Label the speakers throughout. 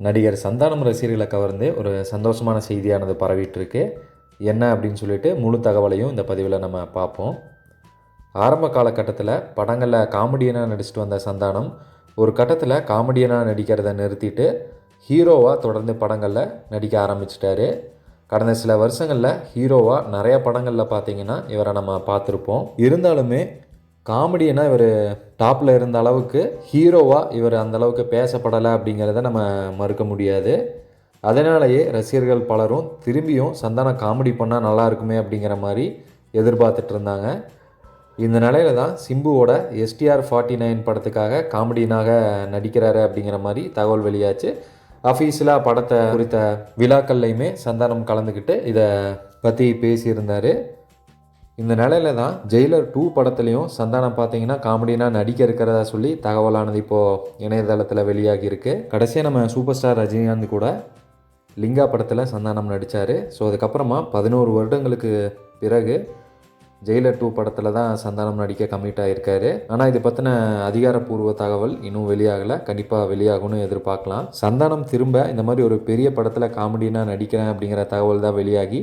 Speaker 1: நடிகர் சந்தானம் ரசிகர்களை கவர்ந்து ஒரு சந்தோஷமான செய்தியானது பரவிட்டுருக்கு. என்ன அப்படின்னு சொல்லிட்டு முழு தகவலையும் இந்த பதிவில் நம்ம பார்ப்போம். ஆரம்ப காலகட்டத்தில் படங்களில் காமெடியனாக நடிச்சுட்டு வந்த சந்தானம் ஒரு கட்டத்தில் காமெடியனாக நடிக்கிறத நிறுத்திட்டு ஹீரோவாக தொடர்ந்து படங்களில் நடிக்க ஆரம்பிச்சிட்டாரு. கடந்த சில வருஷங்களில் ஹீரோவாக நிறைய படங்களில் பார்த்தீங்கன்னா இவரை நம்ம பார்த்துருப்போம். இருந்தாலுமே காமெடியனாக இவர் டாப்பில் இருந்த அளவுக்கு ஹீரோவாக இவர் அந்தளவுக்கு பேசப்படலை அப்படிங்கிறத நம்ம மறுக்க முடியாது. அதனாலேயே ரசிகர்கள் பலரும் திரும்பியும் சந்தானம் காமெடி பண்ணால் நல்லா இருக்குமே அப்படிங்கிற மாதிரி எதிர்பார்த்துட்டு இருந்தாங்க. இந்த நிலையில தான் சிம்புவோட எஸ்டிஆர் ஃபார்ட்டி நைன் படத்துக்காக காமெடியனாக நடிக்கிறாரு அப்படிங்கிற மாதிரி தகவல் வெளியாச்சு. அஃபீஷியலாக படத்தை குறித்த விழாக்கள்லையுமே சந்தானம் கலந்துக்கிட்டு இதை பற்றி பேசியிருந்தார். இந்த நிலையில தான் ஜெயிலர் டூ படத்துலையும் சந்தானம் பார்த்தீங்கன்னா காமெடினா நடிக்க இருக்கிறதா சொல்லி தகவலானது இப்போது இணையதளத்தில் வெளியாகி இருக்கு. கடைசியாக நம்ம சூப்பர் ஸ்டார் ரஜினிகாந்த் கூட லிங்கா படத்தில் சந்தானம் நடித்தார் ஸோ அதுக்கப்புறமா பதினோரு வருடங்களுக்கு பிறகு ஜெயிலர் டூ படத்தில் தான் சந்தானம் நடிக்க கம்மிட் ஆகியிருக்காரு ஆனால் இது பற்றின அதிகாரப்பூர்வ தகவல் இன்னும் வெளியாகலை. கண்டிப்பாக வெளியாகும்னு எதிர்பார்க்கலாம். சந்தானம் திரும்ப இந்த மாதிரி ஒரு பெரிய படத்தில் காமெடினா நடிக்கிறேன் அப்படிங்கிற தகவல் தான் வெளியாகி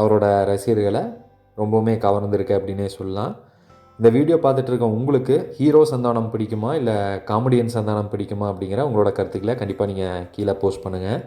Speaker 1: அவரோட ரசிகர்களை ரொம்பவுமே கவர்ந்திருக்கு அப்படின்னே சொல்லலாம். இந்த வீடியோ பார்த்துட்டு இருக்க உங்களுக்கு ஹீரோ சந்தானம் பிடிக்குமா? இல்லை காமெடியன் சந்தானம் பிடிக்குமா அப்படிங்கிற உங்களோட கருத்துக்களை கண்டிப்பாக நீங்கள் கீழே போஸ்ட் பண்ணுங்கள்